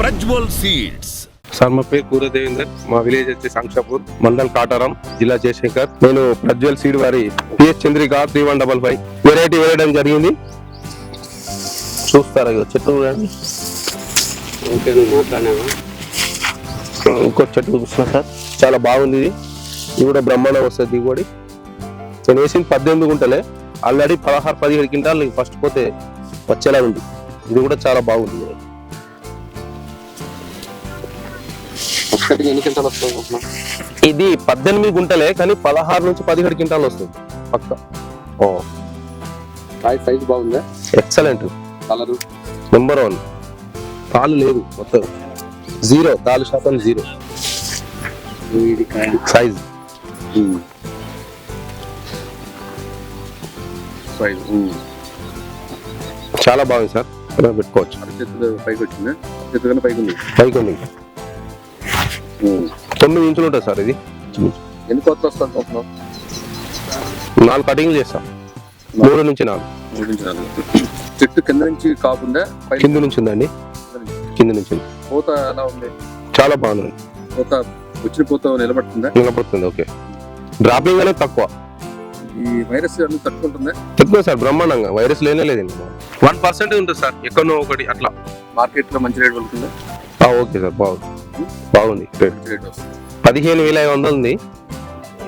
Prajwal seeds. Sir మా పేరు కూర దేవేందర్. మా విలేజ్ వచ్చి సంక్షాపూర్ మండల్ కాటారం జిల్లా జయశంకర్. నేను ప్రజ్వల్ సీడ్ వారి PS Chandrika three one double five variety వేయడం జరిగింది. చూస్తారా ఇగో చెట్టు చూడండి. ఓకే ఇంకో చెట్టు చూస్తున్నా సార్. చాలా బాగుంది ఇది. ఇది కూడా బ్రహ్మాండం వస్తుంది దిగుబడి. నేను వేసింది పద్దెనిమిది గుంటలే. ఆల్రెడీ పదహారు పదిహేడు క్వింటాలు ఫస్ట్ పోతే వచ్చేలా ఉంది. ఇది కూడా చాలా బాగుంది. ఒక్కటికి ఎన్ని గంటలు వస్తుంది? ఇది పద్దెనిమిది గుంటలే కానీ పదహారు నుంచి పదిహేడు క్వింటాలు వస్తుంది పక్క. ఓ. కాయ సైజ్ బాగుందా? ఎక్సలెంట్ కలరు నెంబర్ వన్ తాళ్ళు లేదు మొత్తం. జీరో తాళ్ళు శాతం జీరో సైజ్ సైజ్ చాలా బాగుంది సార్. ఇలా పెట్టుకోవచ్చు. పైకి వచ్చిందా? పైకి ఉంది. పైకి ఉంది. తొమ్మిది ఇంచులు ఉంటుంది సార్ ఇది. ఎన్ని కొత్త వస్తుంది నాలుగు కటింగ్లు చేస్తాం. మూడు నుంచి నాలుగు. మూడు నుంచి నాలుగు. చెట్టు కింద నుంచి కాకుండా కింద నుంచి ఉందండి. కింద నుంచి ఉంది. పూత ఎలా ఉంది? చాలా బాగుంది. పూత వచ్చిన పూత నిలబడుతుందా? నిలబడుతుంది ఓకే. డ్రాపింగ్ అనేది తక్కువ. ఈ వైరస్ అన్ని తట్టుకుంటుందా? తక్కువ సార్ బ్రహ్మాండంగా. వైరస్ లేనే లేదండి వన్ పర్సెంట్ ఉంటుంది సార్ ఎక్కడో ఒకటి అట్లా. మార్కెట్లో మంచి రేట్ పడుతుందా ఆ, ఓకే సార్ బాగుంది. బాగుంది. పదిహేను వేల ఐదు వందలు ఉంది.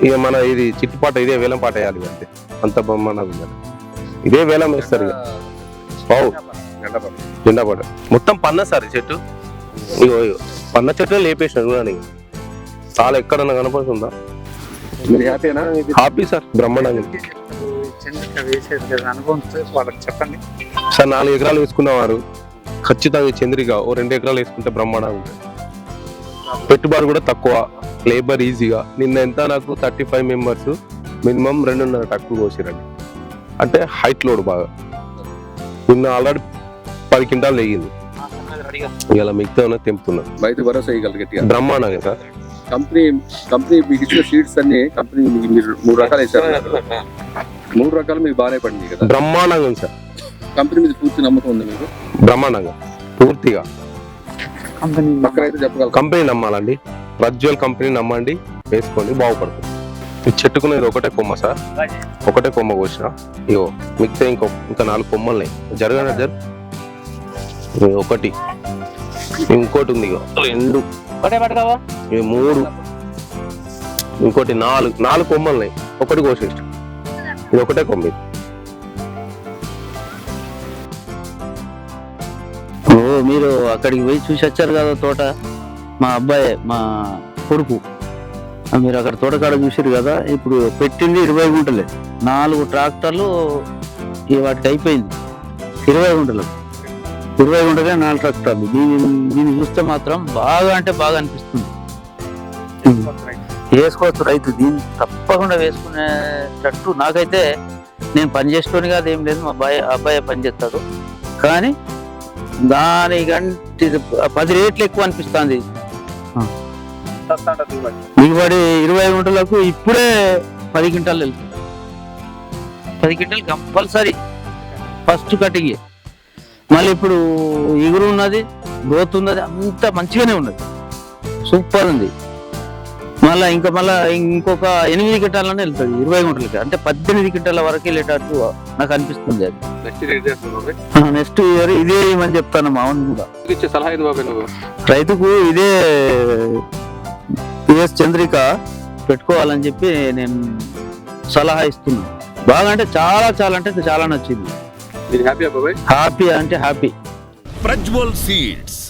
ఇక మన ఇది చిట్టుపాట ఇదే వేలం పాట వేయాలి అంతే. అంత బొమ్మగా ఉంది ఇదే వేలం వేస్తారు ఇక. బావు జెండా పాట. మొత్తం పన్న సార్ ఈ చెట్టు? ఇగో ఇగో. పన్న చెట్టు లేపేసిన చూడండి ఇక. చాలా ఎక్కడన్నా కనపడుతుందా? మీరు హ్యాపీనా? హ్యాపీ సార్ బ్రహ్మాండంగా. చెప్పండి. సార్ నాలుగు ఎకరాలు వేసుకున్నవారు. ఖచ్చితంగా ఈ చంద్రిక ఓ రెండు ఎకరాలు వేసుకుంటే బ్రహ్మాండంగా ఉంటుంది. పెట్టుబడి కూడా తక్కువ. లేబర్ ఈజీగా నిన్న ఎంత నాకు? థర్టీ ఫైవ్ మెంబర్స్ మినిమం రెండున్నర టక్కు కోసిరండి. అంటే హైట్ లోడ్ బాగా. నిన్న ఆల్రెడీ పది క్వింటాలు లేగింది ఇలా మిగతా తెంపుతున్నారు రైతు భరోసా ఇవ్వగలరు గట్టిగా. బ్రహ్మాండంగా సార్. కంపెనీ కంపెనీ మీకు ఇచ్చిన సీడ్స్ అన్ని కంపెనీ మీరు మూడు రకాలు వేసారు మూడు రకాలు మీకు బాగానే పడింది కదా. బ్రహ్మాండంగా సార్. కంపెనీ మీద పూర్తి నమ్మకం ఉంది మీకు? బ్రహ్మాండంగా. పూర్తిగా. కంపెనీ నమ్మాలండి. ప్రజ్వల్ కంపెనీ నమ్మండి. వేసుకోండి బాగుపడుతుంది. ఈ చెట్టుకునేది ఒకటే కొమ్మ సార్. ఒకటే కొమ్మ కోసిన. ఇగో మిగతా ఇంకో ఇంకా నాలుగు కొమ్మలు జరగన జరు? ఒకటి. ఇంకోటి ఉంది ఇగో. రెండు. ఇవి మూడు. ఇంకోటి నాలుగు. నాలుగు కొమ్మలు ఒకటి కోసేసి ఇది ఒకటే కొమ్మ ఓ మీరు అక్కడికి పోయి చూసి వచ్చారు కదా తోట. మా అబ్బాయి మా కొడుకు. మీరు అక్కడ తోటకాడ చూసారు కదా ఇప్పుడు పెట్టింది ఇరవై గుంటలే. నాలుగు ట్రాక్టర్లు ఈ వాటికి అయిపోయింది. ఇరవై గుంటలు. ఇరవై గుంటలే నాలుగు ట్రాక్టర్లు. దీన్ని దీన్ని చూస్తే మాత్రం బాగా అంటే బాగా అనిపిస్తుంది. వేసుకోవచ్చు రైతు. దీన్ని తప్పకుండా వేసుకునేటట్టు నాకైతే నేను పని చేసుకోని కాదు ఏం లేదు. మా అబ్బాయి అబ్బాయి పని చేస్తాడు. కానీ దానికంటే పది రేట్లు ఎక్కువ అనిపిస్తుంది. దిగుబడి ఇరవై గుంటలకు ఇప్పుడే పది క్వింటాలు వెళ్తుంది. పది క్వింటాలు కంపల్సరీ. First cutting. మళ్ళీ ఇప్పుడు ఇగురు ఉన్నది గ్రోత్ ఉన్నది అంత మంచిగానే ఉన్నది. సూపర్ ఉంది. మళ్ళీ ఇంకా మళ్ళీ ఇంకొక ఎనిమిది క్వింటాలనే వెళ్తుంది ఇరవై గుంటలకి. అంటే పద్దెనిమిది క్వింటాల వరకు వెళ్ళేటట్టు నాకు అనిపిస్తుంది అది. నెక్స్ట్ ఇయర్ ఇదే ఏమని చెప్తాను మా అవును కూడా. ఇచ్చే సలహా ఏంది బాబాయ్ నువ్వు? రైతుకు ఇదే పిఎస్ చంద్రిక పెట్టుకోవాలని చెప్పి నేను సలహా ఇస్తున్నాను బాగా అంటే చాలా చాలా అంటే చాలా నచ్చింది. హ్యాపీ అంటే హ్యాపీ. ప్రజ్వల్ సీడ్స్.